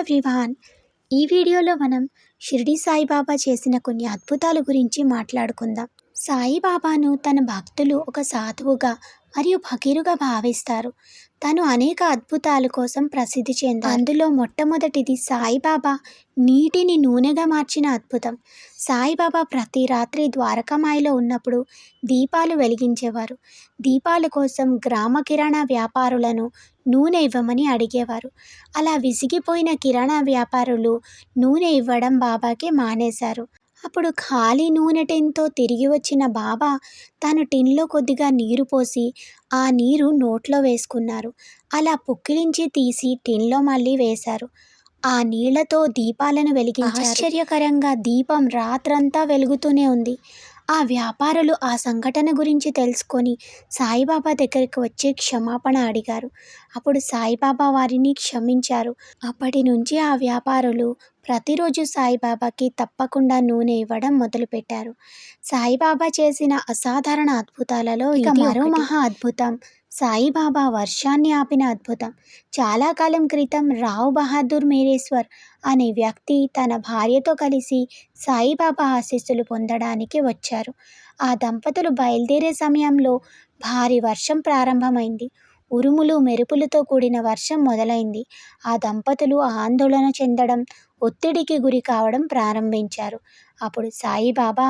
Everyone ఈ వీడియోలో మనం షిరిడి సాయిబాబా చేసిన కొన్ని అద్భుతాల గురించి మాట్లాడుకుందాం. సాయిబాబాను తన భక్తులు ఒక సాధువుగా మరియు ఫకీరుగా భావిస్తారు. తను అనేక అద్భుతాల కోసం ప్రసిద్ధి చెంది అందులో మొట్టమొదటిది సాయిబాబా నీటిని నూనెగా మార్చిన అద్భుతం. సాయిబాబా ప్రతి రాత్రి ద్వారకామాయిలో ఉన్నప్పుడు దీపాలు వెలిగించేవారు. దీపాల కోసం గ్రామ కిరాణా వ్యాపారులను నూనె ఇవ్వమని అడిగేవారు. అలా విసిగిపోయిన కిరాణా వ్యాపారులు నూనె ఇవ్వడం బాబాకి మానేశారు. అప్పుడు ఖాళీ నూనె టిన్తో తిరిగి వచ్చిన బాబా తను టిన్లో కొద్దిగా నీరు పోసి ఆ నీరు నోట్లో వేసుకున్నారు. అలా పుక్కిలించి తీసి టిన్లో మళ్ళీ వేశారు. ఆ నీళ్ళతో దీపాలను వెలిగించారు. ఆశ్చర్యకరంగా దీపం రాత్రంతా వెలుగుతూనే ఉంది. ఆ వ్యాపారులు ఆ సంఘటన గురించి తెలుసుకొని సాయిబాబా దగ్గరికి వచ్చి క్షమాపణ అడిగారు. అప్పుడు సాయిబాబా వారిని క్షమించారు. అప్పటి నుంచి ఆ వ్యాపారులు ప్రతిరోజు సాయిబాబాకి తప్పకుండా నూనె ఇవ్వడం మొదలుపెట్టారు. సాయిబాబా చేసిన అసాధారణ అద్భుతాలలో ఇక మరో మహా అద్భుతం. సాయిబాబా వర్షాన్ని ఆపిన అద్భుతం. చాలా కాలం క్రితం రావ్ బహదూర్ మేరేశ్వర్ అనే వ్యక్తి తన భార్యతో కలిసి సాయిబాబా ఆశీస్సులు పొందడానికి వచ్చారు. ఆ దంపతులు బయలుదేరే సమయంలో భారీ వర్షం ప్రారంభమైంది. ఉరుములు మెరుపులతో కూడిన వర్షం మొదలైంది. ఆ దంపతులు ఆందోళన చెందడం ఒత్తిడికి గురి కావడం ప్రారంభించారు. అప్పుడు సాయిబాబా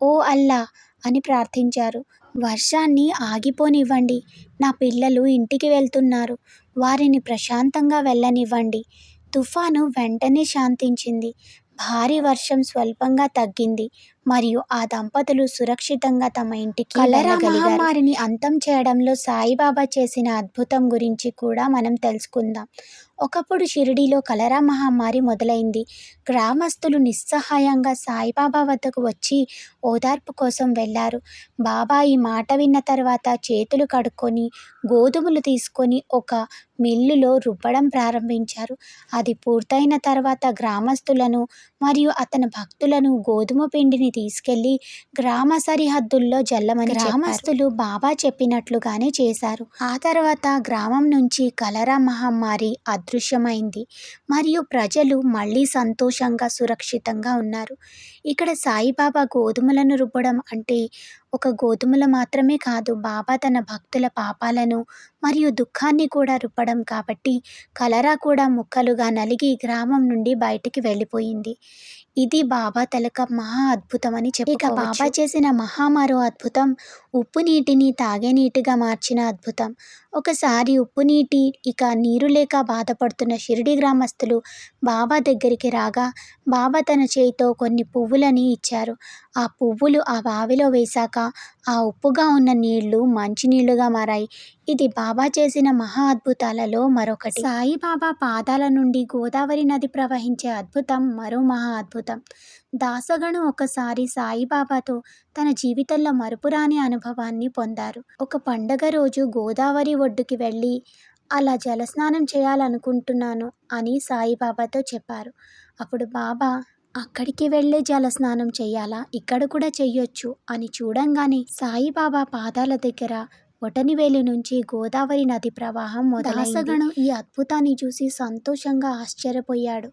ఓ అల్లా అని ప్రార్థించారు. వర్షాన్ని ఆగిపోనివ్వండి. నా పిల్లలు ఇంటికి వెళ్తున్నారు. వారిని ప్రశాంతంగా వెళ్ళనివ్వండి. తుఫాను వెంటనే శాంతించింది. భారీ వర్షం స్వల్పంగా తగ్గింది. మరియు ఆ దంపతులు సురక్షితంగా తమ ఇంటికి కలరా మహమ్మారిని అంతం చేయడంలో సాయిబాబా చేసిన అద్భుతం గురించి కూడా మనం తెలుసుకుందాం. ఒకప్పుడు షిరిడీలో కలరా మహమ్మారి మొదలైంది. గ్రామస్తులు నిస్సహాయంగా సాయిబాబా వద్దకు వచ్చి ఓదార్పు కోసం వెళ్ళారు. బాబా ఈ మాట విన్న తర్వాత చేతులు కడుక్కొని గోధుమలు తీసుకొని ఒక మిల్లులో రుబ్బడం ప్రారంభించారు. అది పూర్తయిన తర్వాత గ్రామస్తులను మరియు అతని భక్తులను గోధుమ పిండిని తీసుకెళ్ళి గ్రామ సరిహద్దుల్లో జల్లమని గ్రామస్తులు బాబా చెప్పినట్లుగానే చేశారు. ఆ తర్వాత గ్రామం నుంచి కలరా మహమ్మారి అదృశ్యమైంది. మరియు ప్రజలు మళ్ళీ సంతోషంగా సురక్షితంగా ఉన్నారు. ఇక్కడ సాయిబాబా గోధుమలను రుబ్బడం అంటే ఒక గోధుమలు మాత్రమే కాదు బాబా తన భక్తుల పాపాలను మరియు దుఃఖాన్ని కూడా రుబ్బడం కాబట్టి కలరా కూడా ముక్కలుగా నలిగి గ్రామం నుండి బయటికి వెళ్ళిపోయింది. ఇది బాబా తలక మహా అద్భుతం అని చెప్పి ఇక బాబా చేసిన మహా మరో అద్భుతం ఉప్పు నీటిని తాగే నీటిగా మార్చిన అద్భుతం. ఒకసారి ఉప్పు నీటి ఇక నీరు లేక బాధపడుతున్న షిరిడి గ్రామస్తులు బాబా దగ్గరికి రాగా బాబా తన చేయితో కొన్ని పువ్వులని ఇచ్చారు. ఆ పువ్వులు ఆ బావిలో వేశాక ఆ ఉప్పుగా ఉన్న నీళ్ళు మంచినీళ్ళుగా మారాయి. ఇది బాబా చేసిన మహా అద్భుతాలలో మరొకటి. సాయిబాబా పాదాల నుండి గోదావరి నది ప్రవహించే అద్భుతం మరో మహా అద్భుతం. దాసగణు ఒకసారి సాయిబాబాతో తన జీవితంలో మరుపురాని అనుభవాన్ని పొందారు. ఒక పండగ రోజు గోదావరి ఒడ్డుకి వెళ్ళి అలా జలస్నానం చేయాలనుకుంటున్నాను అని సాయిబాబాతో చెప్పారు. అప్పుడు బాబా అక్కడికి వెళ్ళే జలస్నానం చేయాలా? ఇక్కడ కూడా చెయ్యొచ్చు. అని చూడంగానే సాయిబాబా పాదాల దగ్గర ఒటనివేలి నుంచి గోదావరి నది ప్రవాహం మొదలైంది. ఈ అద్భుతాన్ని చూసి సంతోషంగా ఆశ్చర్యపోయాడు.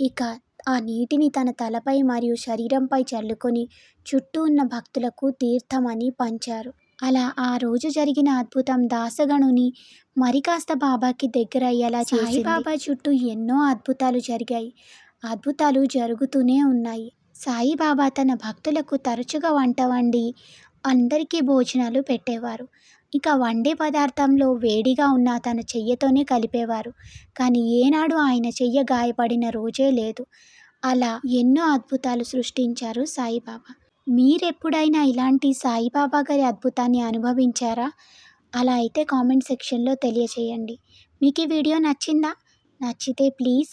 ఇక ఆ నీటిని తన తలపై మరియు శరీరంపై చల్లుకొని చుట్టూ ఉన్న భక్తులకు తీర్థమని పంచారు. అలా ఆ రోజు జరిగిన అద్భుతం దాసగణుని మరి కాస్త బాబాకి దగ్గర అయ్యేలా చేసి బాబా చుట్టూ ఎన్నో అద్భుతాలు జరిగాయి. అద్భుతాలు జరుగుతూనే ఉన్నాయి. సాయిబాబా తన భక్తులకు తరచుగా వంట వండి అందరికీ భోజనాలు పెట్టేవారు. ఇక వండే పదార్థంలో వేడిగా ఉన్న తన చెయ్యతోనే కలిపేవారు. కానీ ఏనాడు ఆయన చెయ్య గాయపడిన రోజే లేదు. అలా ఎన్నో అద్భుతాలు సృష్టించారు సాయిబాబా. మీరెప్పుడైనా ఇలాంటి సాయిబాబా గారి అద్భుతాన్ని అనుభవించారా? అలా అయితే కామెంట్ సెక్షన్లో తెలియచేయండి. మీకు ఈ వీడియో నచ్చిందా? నచ్చితే please